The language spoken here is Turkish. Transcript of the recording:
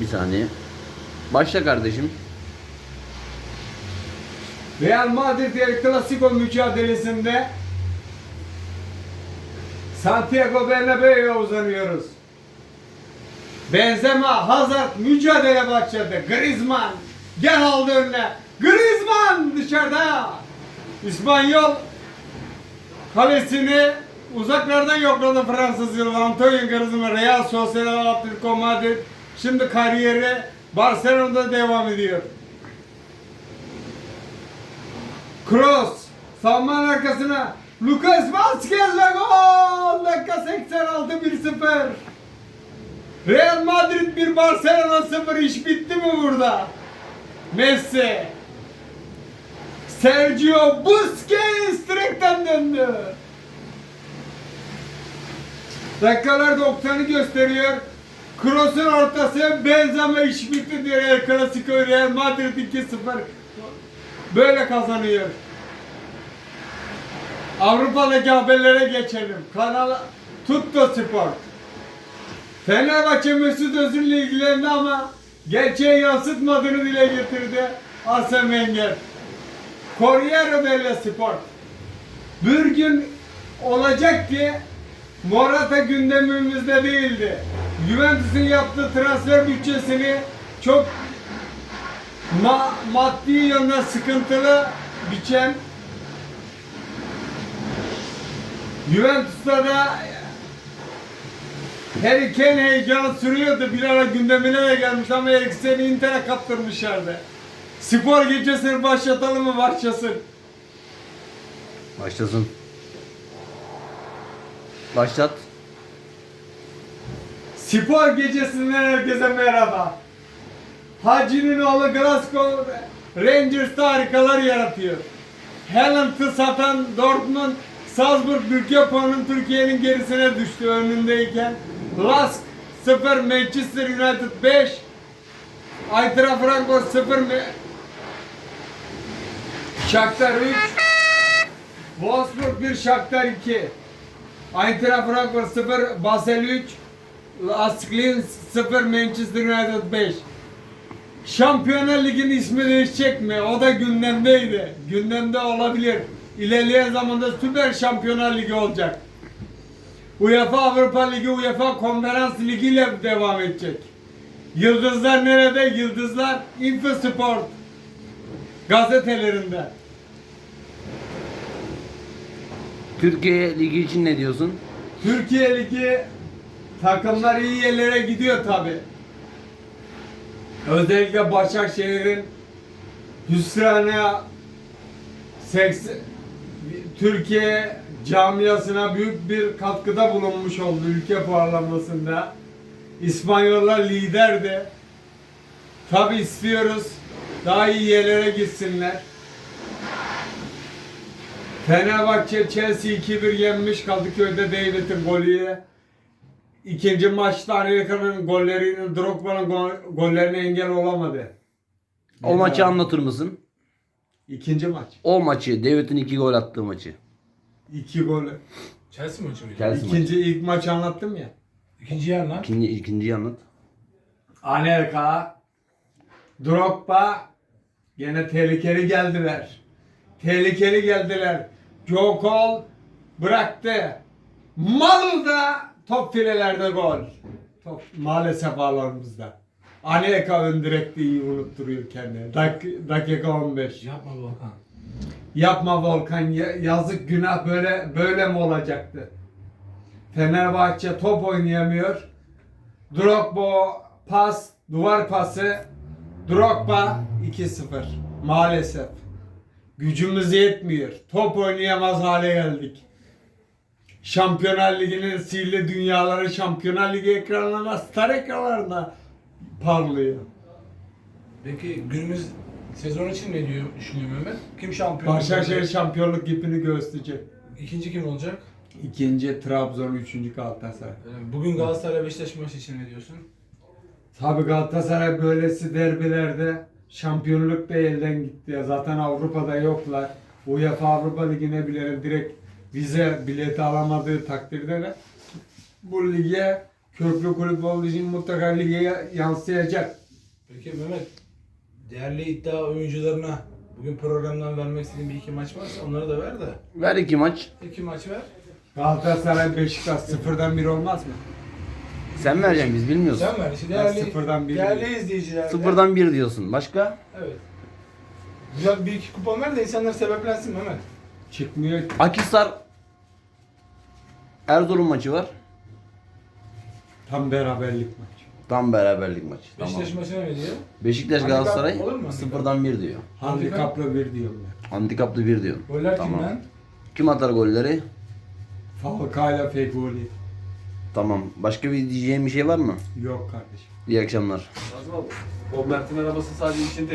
Bir saniye. Başla kardeşim. Real Madrid El Clasico mücadelesinde Santiago Bernabeu'ya uzanıyoruz. Benzema, Hazard mücadele başladı. Griezmann gel aldı önüne. Griezmann dışarıda. İspanyol kalesini uzaklardan yokladı Fransız yılı Antonio Griezmann Real Sociedad Atletico Madrid şimdi kariyeri Barcelona'da devam ediyor. Kroos savunmanın arkasına Lucas Vazquez ve gol! Dakika 86 1-0. Real Madrid 1 Barcelona 0 iş bitti mi burada? Messi Sergio Busquets direkten döndü. Dakikalar 90'ı gösteriyor. Kroos'un ortası Benzema iş bitti diyor El Clasico Real Madrid 2-0 böyle kazanıyor. Avrupa'daki haberlere geçelim. Kanal Tutto Sport. Fenerbahçe Mesut Özil'le ilgilendi ama gerçeği yansıtmadığını dile getirdi Arsene Wenger. Corriere dello Sport. Bir gün olacak ki Morata gündemimizde değildi. Juventus'un yaptığı transfer bütçesini çok ma maddi yönden sıkıntılı biçen Juventus'ta da Harry Kane heyecanı sürüyordu. Bir ara gündemine de gelmiş ama Eriksen'i Inter'e kaptırmışlardı. Spor gecesini başlatalım mı? Başlasın. Başlasın. Başlat. Spor gecesinden herkese merhaba. Hacı'nın oğlu Glasgow Rangers'ta harikalar yaratıyor. Haaland'ı satan Dortmund, Salzburg ülke puanın Türkiye'nin gerisine düştü önündeyken. Lask 0, Manchester United 5, Eintracht Frankfurt 0, Me- Shakhtar 3, Wolfsburg 1, Shakhtar 2, Eintracht Frankfurt 0, Basel 3, Asklin 0, Manchester United 5. Şampiyonlar Ligi'nin ismi değişecek mi? O da gündemdeydi. Gündemde olabilir. İlerleyen zamanda Süper Şampiyonlar Ligi olacak. UEFA Avrupa Ligi, UEFA Konferans Ligi ile devam edecek. Yıldızlar nerede? Yıldızlar Infosport gazetelerinde. Türkiye Ligi için ne diyorsun? Türkiye Ligi takımlar iyi yerlere gidiyor tabi. Özellikle Başakşehir'in hüsrana 80 Türkiye camiasına büyük bir katkıda bulunmuş oldu ülke parlamasında. İspanyollar liderdi. Tabi istiyoruz daha iyi yerlere gitsinler. Fenerbahçe Chelsea 2-1 yenmiş Kadıköy'de David'in golüyle. İkinci maçta Amerika'nın gollerinin, Drogba'nın gol- gollerine engel olamadı. O maçı anlatır mısın? İkinci maç. O maçı, David'in iki gol attığı maçı. İki golü. Chelsea maçı mıydı? Chelsea maçı. İkinci ilk maç anlattım ya. İkinci yer lan. İkinci, ikinciyi anlat. Anelka, Drogba gene tehlikeli geldiler. Tehlikeli geldiler. Joe Cole bıraktı. Malu da top filelerde gol. Top maalesef ağlarımızda. Anelka ön direkte iyi unutturuyor kendini. Dak- dakika 15. Yapma Volkan. Yapma Volkan ya- yazık günah böyle böyle mi olacaktı? Fenerbahçe top oynayamıyor. Drogba pas, duvar pası. Drogba 2-0. Maalesef. Gücümüz yetmiyor. Top oynayamaz hale geldik. Şampiyonlar Ligi'nin sihirli dünyaları Şampiyonlar Ligi ekranlarında, star ekranlarında parlıyor. Peki günümüz sezon için ne diyor düşünüyor Mehmet? Kim şampiyon? Başakşehir olacak? şampiyonluk ipini gösterecek. İkinci kim olacak? İkinci Trabzon, üçüncü Galatasaray. Mi? Bugün Galatasaray Beşiktaş maçı için ne diyorsun? Tabi Galatasaray böylesi derbilerde şampiyonluk da elden gitti. Zaten Avrupa'da yoklar. UEFA Avrupa Ligi'ne bile direkt vize bileti alamadığı takdirde de bu lige Köklü kulüp olduğu için mutlaka lige yansıyacak. Peki Mehmet, değerli iddia oyuncularına bugün programdan vermek istediğin bir iki maç varsa onları da ver de. Ver iki maç. İki maç ver. Galatasaray Beşiktaş sıfırdan bir olmaz mı? Sen vereceksin biz bilmiyoruz. Sen ver. İşte değerli, sıfırdan bir değerli izleyiciler. Sıfırdan bir diyorsun. Başka? Evet. Güzel bir iki kupon ver de insanlar sebeplensin Mehmet. Çıkmıyor. Akisar Erzurum maçı var. Tam beraberlik maç. Tam beraberlik maçı. Tamam. Beşiktaş maçına ne diyor? Beşiktaş Handikap Galatasaray olur mu sıfırdan bir diyor. Handikaplı bir diyorlar. Handikaplı bir diyor. Goller Tamam. kimden? Kim atar golleri? Falcao Fegoli. Tamam. Başka bir diyeceğin bir şey var mı? Yok kardeşim. İyi akşamlar. Lazım abi. O Mert'in arabası sadece için